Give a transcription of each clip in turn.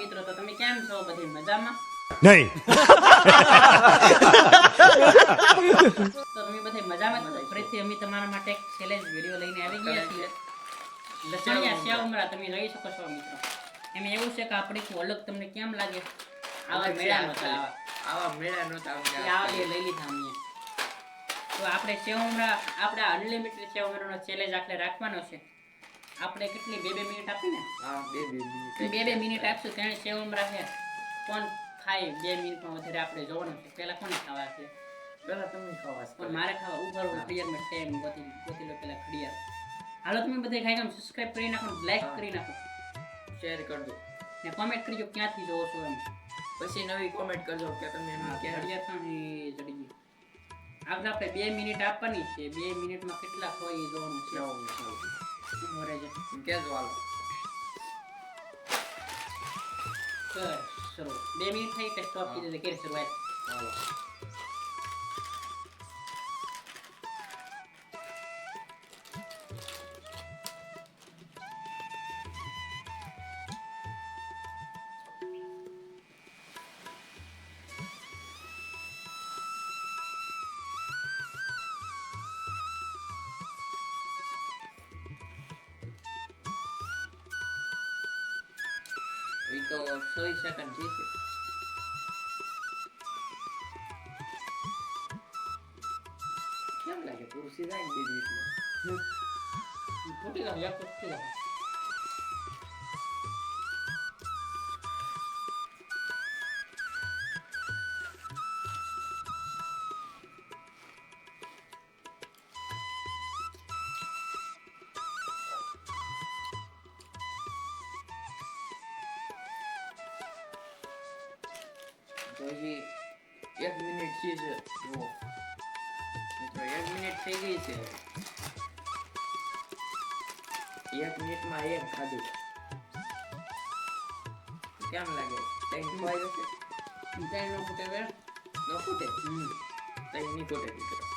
મિત્રો તો તમે કેમ છો? બધી મજામાં? નહીં. તો તમે બધે મજામાં છો? ફરીથી અમે તમારા માટે એક ચેલેન્જ વીડિયો લઈને આવી ગયા છીએ. લસણિયા શ્યા ઉમરા તમે રહી શકો છો મિત્રો. એમ એવું છે કે આપણે અલગ તમને કેમ લાગે? આવા મેળા નહોતા આવા આવા મેળા નહોતા આવા લઈ લીધા અમે. તો આપણે સેવ ઉમરા આપણે અનલિમિટેડ સેવ ઉમરાનો ચેલેન્જ આપણે રાખવાનો છે. આપણે કેટલી બે બે મિનિટ આપીને? હા બે બે મિનિટ. બે બે મિનિટ આપશું તેને સેવ રાખે કોણ ખાય બે મિનિટમાં વધારે આપણે જોવાનું છે. પહેલા કોને ખાવા છે? પેલા તમને ખાવા પણ મારે ખાવા ઉભર ક્લિયરમાં ટાઈમ ગોતી ગોતી લો પેલા ઘડિયાળ. હાલો તમે બધા ખાઈ ગામ સબસ્ક્રાઇબ કરી નાખો લાઈક કરી નાખો. શેર કરજો ને કોમેન્ટ કરજો ક્યાંથી જોવો છો એમ. પછી નવી કોમેન્ટ કરજો કે તમે એમ એ જડી ગયું. આગળ આપણે બે મિનિટ આપવાની છે. બે મિનિટમાં કેટલા હોય એ જોવાનું છે. બે મિનિટ થઈ એટલે સ્ટોપ કીધું કે શરૂઆત તો સોળ સેકન્ડ થઈ છે. કેમ લાગે? પુરુષી સીધા દીધી બે ફૂટી એક ફૂટી જાવ તો એક મિનિટ છે છે જુઓ. મિત્રો, એક મિનિટ થઈ ગઈ છે. એક મિનિટમાં એક ખાધું. કેમ લાગે? ટાઈમ ખવાઈ જશે? ટાઈમ નો ખૂટે ન ફૂટે ટાઈમ નહીં ખૂટે, મિત્રો.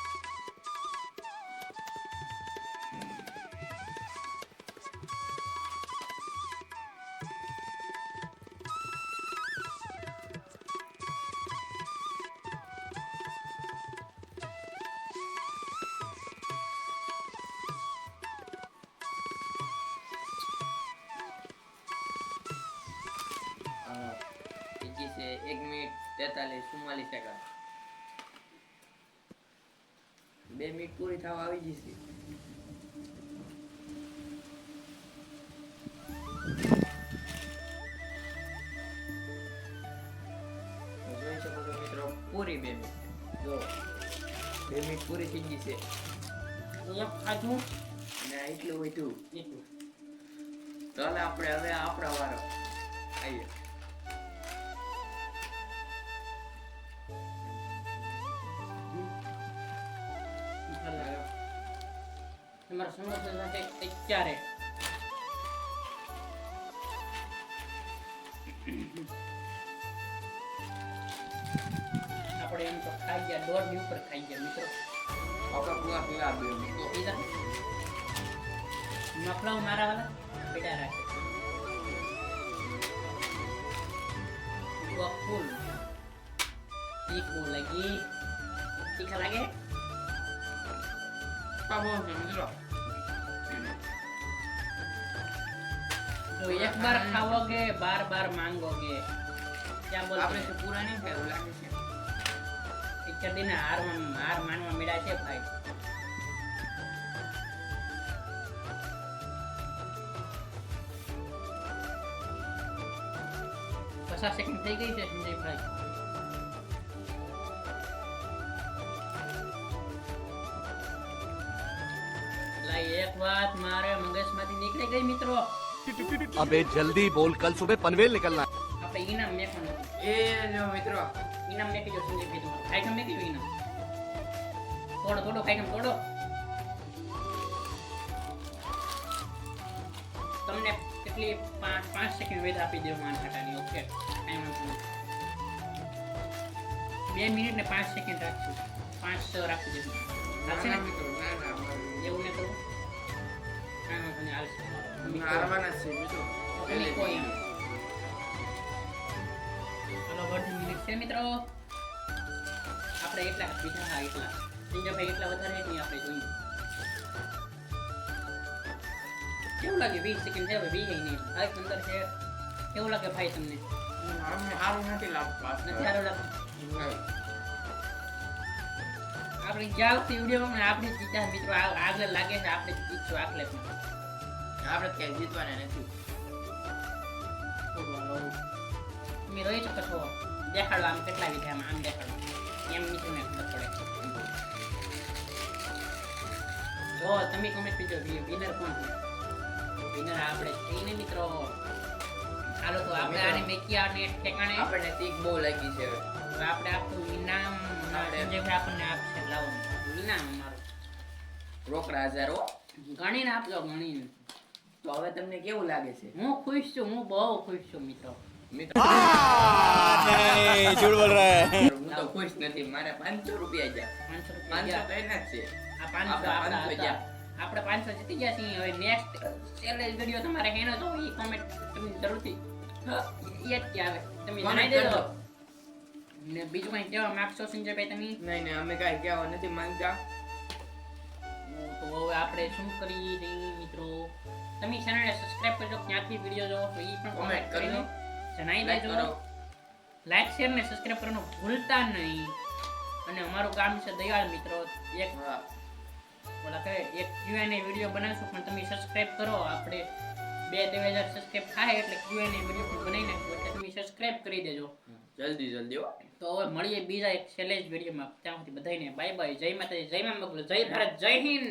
બીજી છે એક મિનિટ તેતાલીસ ચુમ્માલીસ સેકન્ડ બે મિનિટ પૂરી થવા આવી જશે જોઈ શકો છો મિત્રો પૂરી બે મિનિટ. જો બે મિનિટ પૂરી થઈ ગઈ છે. અને એટલું એટલું. તો આપણે હવે આપણા વારો. આવીએ તમારા સમોસા સાથે અત્યારે આપણે એમ તો ખાઈ ગયા દોઢની ઉપર ખાઈ ગયા મિત્રો. આપણે પૂરા પીવા આપ્યો મિત્રો પીધા? મફલાઓ મારા વાળા પીડા રાખે. ફૂલ. તીખું લાગી. તીખા લાગે? પાબો છે મિત્રો તો એક બાર ખાવોગે બાર બાર માંગોગે ક્યાં બોલ આપણે તો પૂરા નહીં થાય એવું લાગે છે પિક્ચર દીને હાર હાર માનવા મળ્યા છે ભાઈ પચાસ સેકન્ડ થઈ ગઈ છે સંજય લાઈ એક વાત મારે મગજમાંથી નીકળી ગઈ મિત્રો. અબે જલ્દી બોલ કલ સુબહ પનવેલ નીકળના. આપણે ઈનામ મેકવાનું. એ જો મિત્રો. ઈનામ મેકી જો સંજય ભાઈ તમારું આઈટમ મેકી ઈનામ. થોડો થોડો આઈટમ થોડો તમને કેટલી પાંચ પાંચ સેકન્ડ વેદ આપી દેવું માન હટાની ઓકે કાંઈ વાંધો બે મિનિટ ને પાંચ સેકન્ડ રાખશું પાંચ રાખી દેવું રાખશે ને? એવું ને કરવું હારવાના છે મિત્રો તમે કોઈ એમ છે મિત્રો આપણે એટલા. બીજા હા એટલા સિંજાભાઈ એટલા વધારે નહીં આપણે જોઈએ. કેવું લાગે વીસ સેકન્ડ વીસ નહીં. આ અંદર છે. કેવું લાગે ભાઈ તમને? સારું નથી લાગતું. નથી સારું લાગતું. આપણે જ્યાં વખતે વિડીયોમાં આપણે જીતા મિત્રો આગળ લાગે છે આપણે જીતશું આગળ આપણે ક્યાંય જીતવાના નથી. તમે રહી શકો છો. દેખાડો આમ કેટલા વિધા આમ દેખાડો. એમ મિત્રો ને ખબર પડે. જો તમે કમેન્ટ પીજો વિનર કોણ વિનર આપણે થઈને મિત્રો. ચાલો તો આપણે આને મેકિયા ને ઠેકાણે આપણને તીક બહુ લાગી છે આપણે આપણું ઇનામ સબ્જેક્ટ આપણને આપશે લાવો. ના અમારો. રોકડા હજારો ગણીને આપજો ગણીને તો હવે તમને કેવું લાગે છે? હું ખુશ છું હું બહુ ખુશ છું મિત્રો. રૂપિયા ગયા. 500 આ 500 આપણા ગયા. આપણે 500 જીતી ગયા છીએ. હવે નેક્સ્ટ તમારે તમે જરૂરથી. યત કે તમે જણાઈ દેજો. ને બીજું કઈ કહેવા માંગશો સંજયભાઈ તમે? નહીં નહીં અમે કાંઈ કહેવા નથી માંગતા. તો હવે આપણે શું કરીએ છીએ મિત્રો? તમે ચેનલને સબસ્ક્રાઇબ કરજો ક્યાંથી વીડિયો જોવો તો એ પણ કોમેન્ટ કરીને. જણાવી દેજો. લાઈક શેર ને સબસ્ક્રાઇબ કરવાનું ભૂલતા નહીં. અને અમારું કામ છે દયાળ મિત્રો. એક ઓલા કહે એક ક્યુએનએ વીડિયો બનાવશું પણ તમે સબસ્ક્રાઇબ કરો. આપણે બે ત્રણ હજાર સબસ્ક્રાઇબ થાય એટલે ક્યુએનએ વીડિયો પણ બનાવી નાખશું એટલે તમે સબસ્ક્રાઇબ કરી દેજો. જલ્દી જલ્દી હો. તો હવે મળીએ બીજા એક ચેલેન્જ વિડીયોમાં ત્યાં સુધી બધાને બાય બાય જય માતાજી, જય મા જય ભારત, જય હિન્દ.